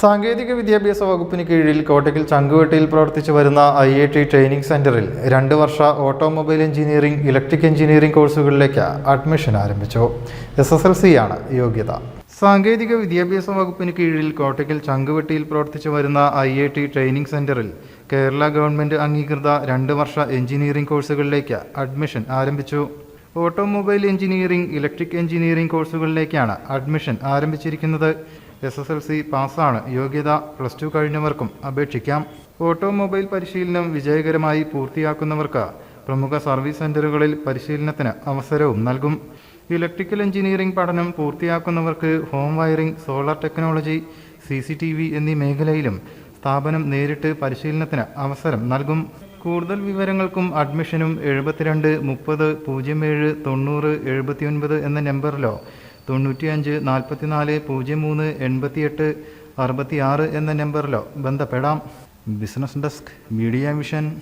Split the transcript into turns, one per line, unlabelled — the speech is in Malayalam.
സാങ്കേതിക വിദ്യാഭ്യാസ വകുപ്പിന് കീഴിൽ കോട്ടയ്ക്കൽ ചങ്കുവെട്ടിയിൽ പ്രവർത്തിച്ചു വരുന്ന ഐ ഐ ടി ട്രെയിനിംഗ് സെന്ററിൽ രണ്ട് വർഷ ഓട്ടോമൊബൈൽ എഞ്ചിനീയറിംഗ് ഇലക്ട്രിക് എഞ്ചിനീയറിംഗ് കോഴ്സുകളിലേക്ക് അഡ്മിഷൻ ആരംഭിച്ചു. എസ് എസ് എൽ സി ആണ് യോഗ്യത. സാങ്കേതിക വിദ്യാഭ്യാസ വകുപ്പിന് കീഴിൽ കോട്ടയ്ക്കൽ ചങ്കുവെട്ടിയിൽ പ്രവർത്തിച്ചു വരുന്ന ഐ ഐ ടി ട്രെയിനിംഗ് സെന്ററിൽ കേരള ഗവൺമെന്റ് അംഗീകൃത രണ്ട് വർഷ എഞ്ചിനീയറിംഗ് കോഴ്സുകളിലേക്ക് അഡ്മിഷൻ ആരംഭിച്ചു. ഓട്ടോമൊബൈൽ എഞ്ചിനീയറിംഗ് ഇലക്ട്രിക് എഞ്ചിനീയറിംഗ് കോഴ്സുകളിലേക്കാണ് അഡ്മിഷൻ ആരംഭിച്ചിരിക്കുന്നത്. എസ് എസ് എൽ സി പാസ്സാണ്. യോഗ്യത പ്ലസ് ടു കഴിഞ്ഞവർക്കും അപേക്ഷിക്കാം. ഓട്ടോമൊബൈൽ പരിശീലനം വിജയകരമായി പൂർത്തിയാക്കുന്നവർക്ക് പ്രമുഖ സർവീസ് സെന്ററുകളിൽ പരിശീലനത്തിന് അവസരവും നൽകും. ഇലക്ട്രിക്കൽ എഞ്ചിനീയറിംഗ് പഠനം പൂർത്തിയാക്കുന്നവർക്ക് home wiring solar technology C C T V എന്നീ മേഖലയിലും സ്ഥാപനം നേരിട്ട് പരിശീലനത്തിന് അവസരം നൽകും. കൂടുതൽ വിവരങ്ങൾക്കും അഡ്മിഷനും എഴുപത്തിരണ്ട് മുപ്പത് പൂജ്യം ഏഴ് തൊണ്ണൂറ് എഴുപത്തിയൊൻപത് എന്ന നമ്പറിലോ തൊണ്ണൂറ്റിയഞ്ച് നാൽപ്പത്തിനാല് പൂജ്യം മൂന്ന് എൺപത്തിയെട്ട് അറുപത്തിയാറ് എന്ന നമ്പറിലോ ബന്ധപ്പെടാം. Business desk media mission.